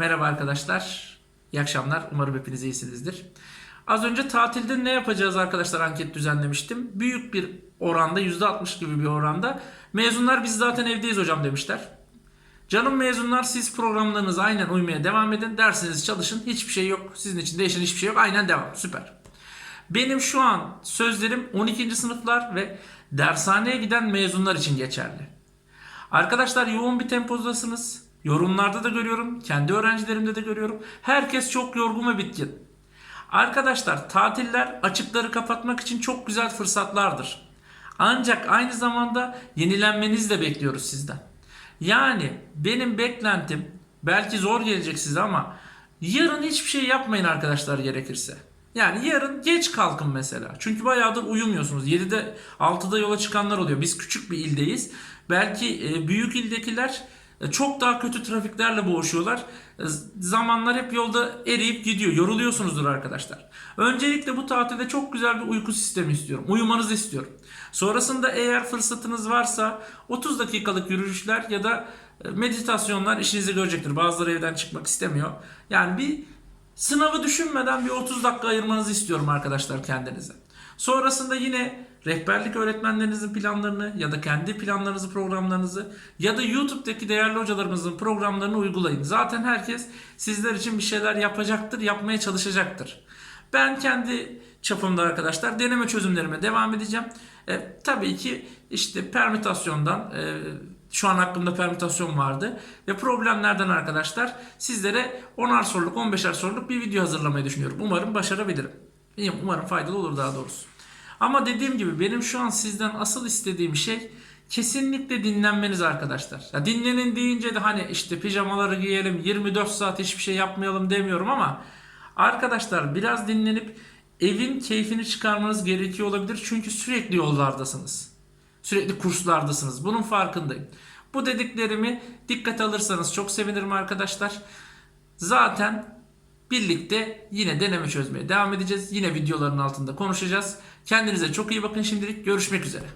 Merhaba arkadaşlar. İyi akşamlar. Umarım hepiniz iyisinizdir. Az önce tatilde ne yapacağız arkadaşlar anket düzenlemiştim. Büyük bir oranda %60 gibi bir oranda mezunlar biz zaten evdeyiz hocam demişler. Canım mezunlar siz programlarınıza aynen uymaya devam edin. Dersinizi çalışın. Hiçbir şey yok. Sizin için değişen hiçbir şey yok. Aynen devam. Süper. Benim şu an sözlerim 12. sınıflar ve dershaneye giden mezunlar için geçerli. Arkadaşlar yoğun bir tempodasınız. Yorumlarda da görüyorum. Kendi öğrencilerimde de görüyorum. Herkes çok yorgun ve bitkin. Arkadaşlar tatiller açıkları kapatmak için çok güzel fırsatlardır. Ancak aynı zamanda yenilenmenizi de bekliyoruz sizden. Yani benim beklentim belki zor gelecek size ama yarın hiçbir şey yapmayın arkadaşlar gerekirse. Yani yarın geç kalkın mesela. Çünkü bayağıdır uyumuyorsunuz. 7'de 6'da yola çıkanlar oluyor. Biz küçük bir ildeyiz. Belki e, büyük ildekiler çok daha kötü trafiklerle boğuşuyorlar. E, Zamanlar hep yolda eriyip gidiyor. Yoruluyorsunuzdur arkadaşlar. Öncelikle bu tatilde çok güzel bir uyku sistemi istiyorum. Uyumanızı istiyorum. Sonrasında eğer fırsatınız varsa 30 dakikalık yürüyüşler ya da e, meditasyonlar işinizi görecektir. Bazıları evden çıkmak istemiyor. Yani bir sınavı düşünmeden bir 30 dakika ayırmanızı istiyorum arkadaşlar kendinize. Sonrasında yine rehberlik öğretmenlerinizin planlarını ya da kendi planlarınızı, programlarınızı ya da YouTube'daki değerli hocalarımızın programlarını uygulayın. Zaten herkes sizler için bir şeyler yapacaktır, yapmaya çalışacaktır. Ben kendi çapımda arkadaşlar deneme çözümlerime devam edeceğim. E, tabii ki işte permütasyondan e, şu an aklımda permütasyon vardı ve problemlerden arkadaşlar sizlere 10'ar soruluk 15'er soruluk bir video hazırlamayı düşünüyorum. Umarım başarabilirim. İyiyim, Umarım faydalı olur daha doğrusu. Ama dediğim gibi benim şu an sizden asıl istediğim şey kesinlikle dinlenmeniz arkadaşlar. Ya dinlenin deyince de hani işte pijamaları giyelim 24 saat hiçbir şey yapmayalım demiyorum ama arkadaşlar biraz dinlenip evin keyfini çıkarmanız gerekiyor olabilir. Çünkü sürekli yollardasınız. Sürekli kurslardasınız. Bunun farkındayım. Bu dediklerimi dikkat alırsanız çok sevinirim arkadaşlar. Zaten birlikte yine deneme çözmeye devam edeceğiz. Yine videoların altında konuşacağız. Kendinize çok iyi bakın şimdilik. Görüşmek üzere.